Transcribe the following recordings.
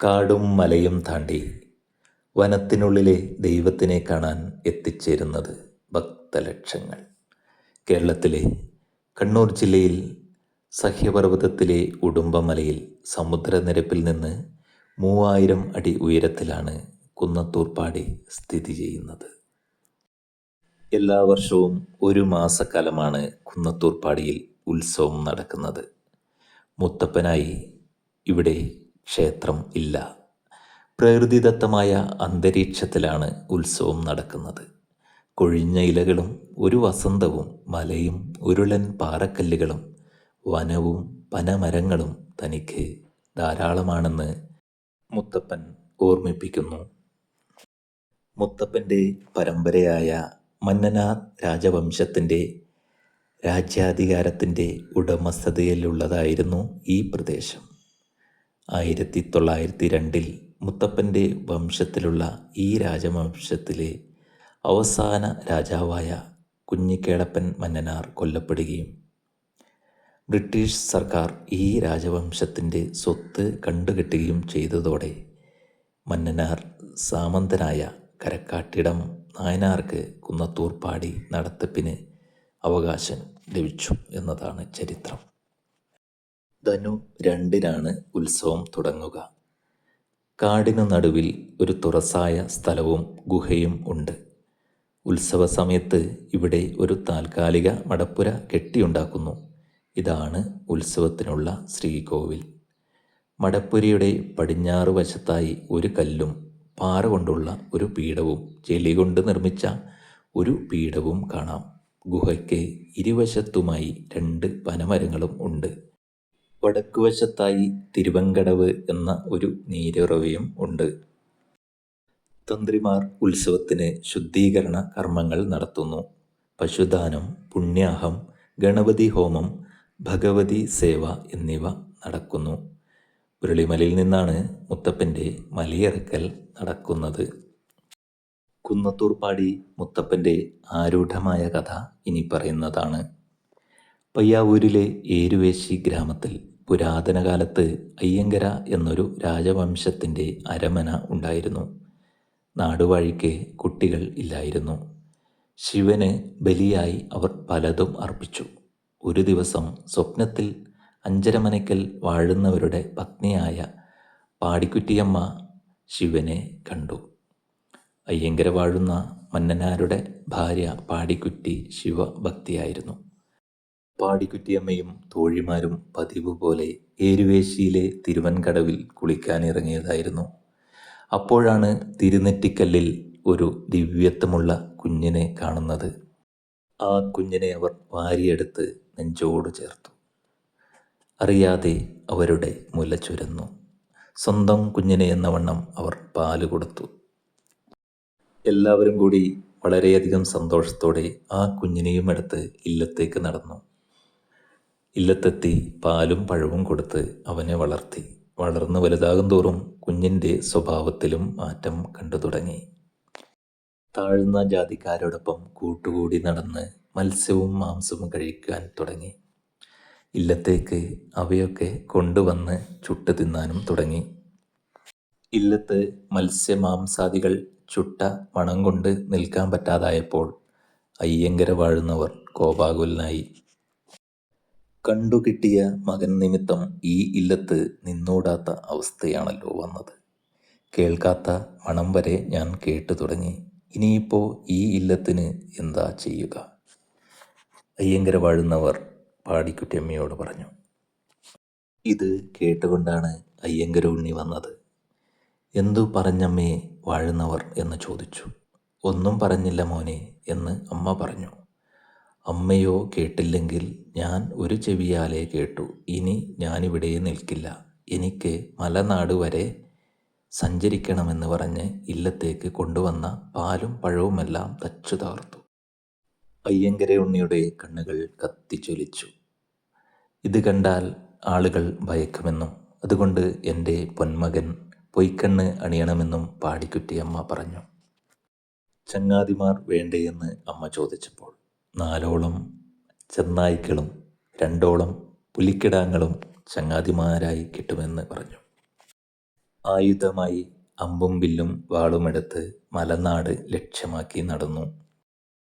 കാടും മലയും താണ്ടി വനത്തിനുള്ളിലെ ദൈവത്തിനെ കാണാൻ എത്തിച്ചേരുന്നത് ഭക്തലക്ഷങ്ങൾ. കേരളത്തിലെ കണ്ണൂർ ജില്ലയിൽ സഹ്യപർവതത്തിലെ ഉടുമ്പമലയിൽ സമുദ്രനിരപ്പിൽ നിന്ന് മൂവായിരം അടി ഉയരത്തിലാണ് കുന്നത്തൂർപ്പാടി സ്ഥിതി ചെയ്യുന്നത്. എല്ലാ വർഷവും ഒരു മാസക്കാലമാണ് കുന്നത്തൂർപ്പാടിയിൽ ഉത്സവം നടക്കുന്നത്. മുത്തപ്പനായി ഇവിടെ ക്ഷേത്രം ഇല്ല. പ്രകൃതിദത്തമായ അന്തരീക്ഷത്തിലാണ് ഉത്സവം നടക്കുന്നത്. കൊഴിഞ്ഞ ഇലകളും ഒരു വസന്തവും മലയും ഉരുളൻ പാറക്കല്ലുകളും വനവും പനമരങ്ങളും തനിക്ക് ധാരാളമാണെന്ന് മുത്തപ്പൻ ഓർമ്മിപ്പിക്കുന്നു. മുത്തപ്പന്റെ പരമ്പരയായ മന്നനാർ രാജവംശത്തിന്റെ രാജ്യാധികാരത്തിന്റെ ഉടമസ്ഥതയിലുള്ളതായിരുന്നു ഈ പ്രദേശം. ആയിരത്തി തൊള്ളായിരത്തി രണ്ടിൽ മുത്തപ്പന്റെ വംശത്തിലുള്ള ഈ രാജവംശത്തിലെ അവസാന രാജാവായ കുഞ്ഞിക്കേളപ്പൻ മന്നനാർ കൊല്ലപ്പെടുകയും ബ്രിട്ടീഷ് സർക്കാർ ഈ രാജവംശത്തിന്റെ സ്വത്ത് കണ്ടുകെട്ടുകയും ചെയ്തതോടെ മന്നനാർ സാമന്തനായ കരക്കാട്ടിടം നായനാർക്ക് കുന്നത്തൂർപ്പാടി നടത്തിപ്പിന് അവകാശം ലഭിച്ചു എന്നതാണ് ചരിത്രം. ധനു രണ്ടിനാണ് ഉത്സവം തുടങ്ങുക. കാടിനു നടുവിൽ ഒരു തുറസായ സ്ഥലവും ഗുഹയും ഉണ്ട്. ഉത്സവ സമയത്ത് ഇവിടെ ഒരു താൽക്കാലിക മടപ്പുര കെട്ടിയുണ്ടാക്കുന്നു. ഇതാണ് ഉത്സവത്തിനുള്ള ശ്രീകോവിൽ. മടപ്പുരയുടെ പടിഞ്ഞാറ് വശത്തായി ഒരു കല്ലും പാറ കൊണ്ടുള്ള ഒരു പീഠവും ചെളി കൊണ്ട് നിർമ്മിച്ച ഒരു പീഠവും കാണാം. ഗുഹയ്ക്ക് ഇരുവശത്തുമായി രണ്ട് പനമരങ്ങളും ഉണ്ട്. വടക്കുവശത്തായി തിരുവങ്കടവ് എന്ന ഒരു നീരുറവയും ഉണ്ട്. തന്ത്രിമാർ ഉത്സവത്തിന് ശുദ്ധീകരണ കർമ്മങ്ങൾ നടത്തുന്നു. പശുദാനം പുണ്യാഹം ഗണപതി ഹോമം ഭഗവതി സേവ എന്നിവ നടക്കുന്നു. ഉരുളിമലയിൽ നിന്നാണ് മുത്തപ്പന്റെ മലയിറക്കൽ നടക്കുന്നത്. കുന്നത്തൂർപ്പാടി മുത്തപ്പന്റെ ആരൂഢമായ കഥ ഇനി പറയുന്നതാണ്. പയ്യാവൂരിലെ ഏരുവേശി ഗ്രാമത്തിൽ പുരാതന കാലത്ത് അയ്യങ്കര എന്നൊരു രാജവംശത്തിന്റെ അരമന ഉണ്ടായിരുന്നു. നാടുവാഴിക്ക് കുട്ടികൾ ഇല്ലായിരുന്നു. ശിവന് ബലിയായി അവർ പലതും അർപ്പിച്ചു. ഒരു ദിവസം സ്വപ്നത്തിൽ അഞ്ചരമനയ്ക്കൽ വാഴുന്നവരുടെ പത്നിയായ പാടിക്കുറ്റിയമ്മ ശിവനെ കണ്ടു. അയ്യങ്കര വാഴുന്ന മന്നനാരുടെ ഭാര്യ പാടിക്കുറ്റി ശിവഭക്തിയായിരുന്നു. പാടിക്കുറ്റിയമ്മയും തോഴിമാരും പതിവ് പോലെ ഏരുവേശിയിലെ തിരുവൻകടവിൽ കുളിക്കാനിറങ്ങിയതായിരുന്നു. അപ്പോഴാണ് തിരുനെറ്റിക്കല്ലിൽ ഒരു ദിവ്യത്വമുള്ള കുഞ്ഞിനെ കാണുന്നത്. ആ കുഞ്ഞിനെ അവർ വാരിയെടുത്ത് നെഞ്ചോട് ചേർത്തു. അറിയാതെ അവരുടെ മുല ചുരന്നു. സ്വന്തം കുഞ്ഞിനെ എന്ന വണ്ണം അവർ പാൽ കൊടുത്തു. എല്ലാവരും കൂടി വളരെയധികം സന്തോഷത്തോടെ ആ കുഞ്ഞിനെയും എടുത്ത് ഇല്ലത്തേക്ക് നടന്നു. ഇല്ലത്തെത്തി പാലും പഴവും കൊടുത്ത് അവനെ വളർത്തി. വളർന്ന് വലുതാകും തോറും കുഞ്ഞിന്റെ സ്വഭാവത്തിലും മാറ്റം കണ്ടു തുടങ്ങി. താഴ്ന്ന ജാതിക്കാരോടൊപ്പം കൂട്ടുകൂടി നടന്ന് മത്സ്യവും മാംസവും കഴിക്കാൻ തുടങ്ങി. ഇല്ലത്തേക്ക് അവയൊക്കെ കൊണ്ടുവന്ന് ചുട്ട് തിന്നാനും തുടങ്ങി. ഇല്ലത്ത് മത്സ്യമാംസാദികൾ ചുട്ട മണം കൊണ്ട് നിൽക്കാൻ പറ്റാതായപ്പോൾ അയ്യങ്കര വാഴുന്നവർ കോപാകുലനായി കണ്ടുകിട്ടിയ മകൻ നിമിത്തം ഈ ഇല്ലത്ത് നിന്നൂടാത്ത അവസ്ഥയാണല്ലോ വന്നത്. കേൾക്കാത്ത മണം വരെ ഞാൻ കേട്ടു തുടങ്ങി. ഇനിയിപ്പോൾ ഈ ഇല്ലത്തിന് എന്താ ചെയ്യുക? അയ്യങ്കര വാഴുന്നവർ പാടിക്കുട്ടിയമ്മയോട് പറഞ്ഞു. ഇത് കേട്ടുകൊണ്ടാണ് അയ്യങ്കര ഉണ്ണി വന്നത്. എന്തു പറഞ്ഞമ്മേ വാഴുന്നവർ എന്ന് ചോദിച്ചു. ഒന്നും പറഞ്ഞില്ല മോനെ എന്ന് അമ്മ പറഞ്ഞു. അമ്മയോ കേട്ടില്ലെങ്കിൽ ഞാൻ ഒരു ചെവിയാലേ കേട്ടു. ഇനി ഞാനിവിടെ നിൽക്കില്ല. എനിക്ക് മലനാട് വരെ സഞ്ചരിക്കണമെന്ന് പറഞ്ഞ് ഇല്ലത്തേക്ക് കൊണ്ടുവന്ന പാലും പഴവുമെല്ലാം തച്ചു തകർത്തു അയ്യങ്കര ഉണ്ണിയുടെ കണ്ണുകൾ കത്തിച്ചൊലിച്ചു ഇത് കണ്ടാൽ ആളുകൾ ഭയക്കുമെന്നും അതുകൊണ്ട് എന്റെ പൊന്മകൻ പൊയ്ക്കണ്ണ് അണിയണമെന്നും പാടിക്കുറ്റിയമ്മ പറഞ്ഞു. ചങ്ങാതിമാർ വേണ്ടേയെന്ന് അമ്മ ചോദിച്ചപ്പോൾ നാലോളം ചെന്നായ്ക്കളും രണ്ടോളം പുലിക്കിടാങ്ങളും ചങ്ങാതിമാരായി കിട്ടുമെന്ന് പറഞ്ഞു. ആയുധമായി അമ്പും വില്ലും വാളുമെടുത്ത് മലനാട് ലക്ഷ്യമാക്കി നടന്നു.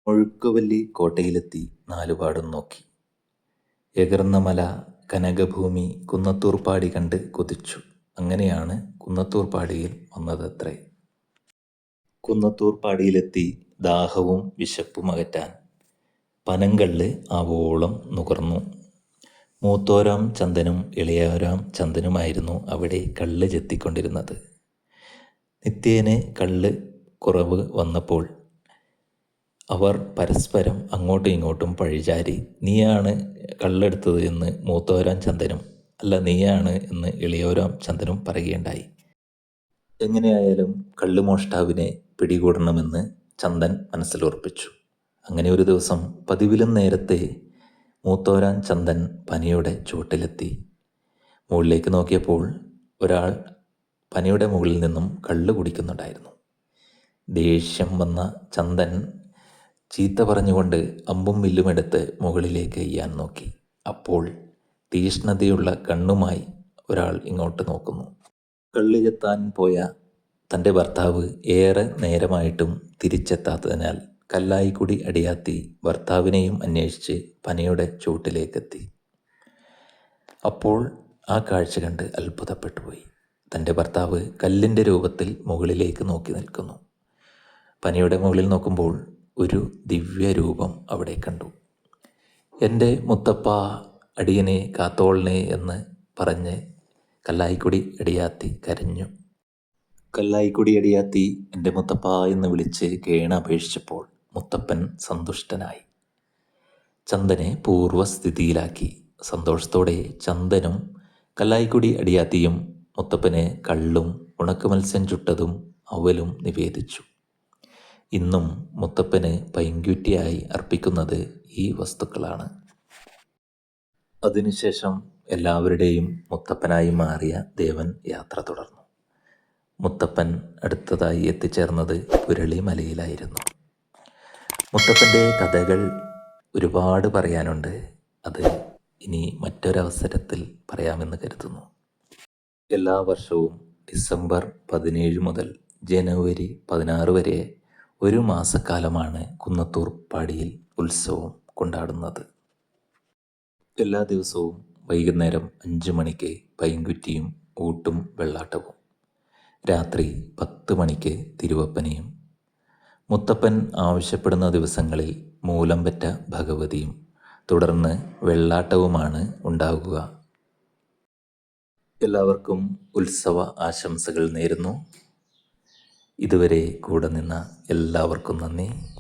മുഴുക്കുവല്ലി കോട്ടയിലെത്തി നാലുപാടും നോക്കി. എകർന്ന മല കനകഭൂമി കുന്നത്തൂർപ്പാടി കണ്ട് കൊതിച്ചു. അങ്ങനെയാണ് കുന്നത്തൂർപ്പാടിയിൽ വന്നതത്രേ. കുന്നത്തൂർപ്പാടിയിലെത്തി ദാഹവും വിശപ്പും അകറ്റാൻ പനങ്കള്ള് ആവോളം നുകർന്നു. മൂത്തോരാം ചന്ദനും ഇളയോരാം ചന്ദനുമായിരുന്നു അവിടെ കള്ള് ചെത്തിക്കൊണ്ടിരുന്നത്. നിത്യേനെ കള്ള് കുറവ് വന്നപ്പോൾ അവർ പരസ്പരം അങ്ങോട്ടും ഇങ്ങോട്ടും പഴിചാരി നീയാണ് കള്ളെടുത്തത് എന്ന് മൂത്തോരാം ചന്ദനും അല്ല നീയാണ് എന്ന് ഇളയോരാം ചന്ദനും പറയുകയുണ്ടായി. എങ്ങനെയായാലും കള്ളുമോഷ്ടാവിനെ പിടികൂടണമെന്ന് ചന്ദൻ മനസ്സിലുറപ്പിച്ചു. അങ്ങനെ ഒരു ദിവസം പതിവിലും നേരത്തെ മൂത്തോരാൻ ചന്ദൻ പനിയുടെ ചുവട്ടിലെത്തി. മുകളിലേക്ക് നോക്കിയപ്പോൾ ഒരാൾ പനിയുടെ മുകളിൽ നിന്നും കള്ള് കുടിക്കുന്നുണ്ടായിരുന്നു. ദേഷ്യം വന്ന ചന്ദൻ ചീത്ത പറഞ്ഞുകൊണ്ട് അമ്പും വില്ലുമെടുത്ത് മുകളിലേക്ക് എയ്യാൻ നോക്കി. അപ്പോൾ തീഷ്ണതയുള്ള കണ്ണുമായി ഒരാൾ ഇങ്ങോട്ട് നോക്കുന്നു. കള്ള് ചെത്താൻ പോയ തന്റെ ഭർത്താവ് ഏറെ നേരമായിട്ടും തിരിച്ചെത്താത്തതിനാൽ കല്ലായിക്കുടി അടിയാത്തി ഭർത്താവിനെയും അന്വേഷിച്ച് പനയുടെ ചുവട്ടിലേക്കെത്തി. അപ്പോൾ ആ കാഴ്ച കണ്ട് അത്ഭുതപ്പെട്ടു പോയി. തന്റെ ഭർത്താവ് കല്ലിന്റെ രൂപത്തിൽ മുകളിലേക്ക് നോക്കി നിൽക്കുന്നു. പനയുടെ മുകളിൽ നോക്കുമ്പോൾ ഒരു ദിവ്യരൂപം അവിടെ കണ്ടു. എന്റെ മുത്തപ്പ അടിയനെ കാത്തോളിനെ എന്ന് പറഞ്ഞ് കല്ലായിക്കുടി അടിയാത്തി കരഞ്ഞു. കല്ലായിക്കുടി അടിയാത്തി എന്റെ മുത്തപ്പ എന്ന് വിളിച്ച് കേണ അപേക്ഷിച്ചപ്പോൾ മുത്തപ്പൻ സന്തുഷ്ടനായി. ചന്ദനെ പൂർവസ്ഥിതിയിലാക്കി സന്തോഷത്തോടെ ചന്ദനും കല്ലായിക്കുടി അടിയാത്തിയും മുത്തപ്പനെ കള്ളും ഉണക്കമത്സ്യം ചുട്ടതും അവലും നിവേദിച്ചു. ഇന്നും മുത്തപ്പന് പൈങ്കുറ്റിയായി അർപ്പിക്കുന്നത് ഈ വസ്തുക്കളാണ്. അതിനുശേഷം എല്ലാവരുടെയും മുത്തപ്പനായി മാറിയ ദേവൻ യാത്ര തുടർന്നു. മുത്തപ്പൻ അടുത്തതായി എത്തിച്ചേർന്നത് പുരളിമലയിലായിരുന്നു. മുത്തപ്പന്റെ കഥകൾ ഒരുപാട് പറയാനുണ്ട്. അത് ഇനി മറ്റൊരവസരത്തിൽ പറയാമെന്ന് കരുതുന്നു. എല്ലാ വർഷവും ഡിസംബർ പതിനേഴ് മുതൽ ജനുവരി പതിനാറ് വരെ ഒരു മാസക്കാലമാണ് കുന്നത്തൂർ പാടിയിൽ ഉത്സവം കൊണ്ടാടുന്നത്. എല്ലാ ദിവസവും വൈകുന്നേരം അഞ്ച് മണിക്ക് പൈങ്കുറ്റിയും ഊട്ടും വെള്ളാട്ടവും. രാത്രി പത്ത് മണിക്ക് തിരുവപ്പനയും മുത്തപ്പൻ ആവശ്യപ്പെടുന്ന ദിവസങ്ങളിൽ മൂലംപെറ്റ ഭഗവതിയും തുടർന്ന് വെള്ളാട്ടവുമാണ് ഉണ്ടാകുക. എല്ലാവർക്കും ഉത്സവ ആശംസകൾ നേരുന്നു. ഇതുവരെ കൂടെ നിന്ന എല്ലാവർക്കും നന്ദി.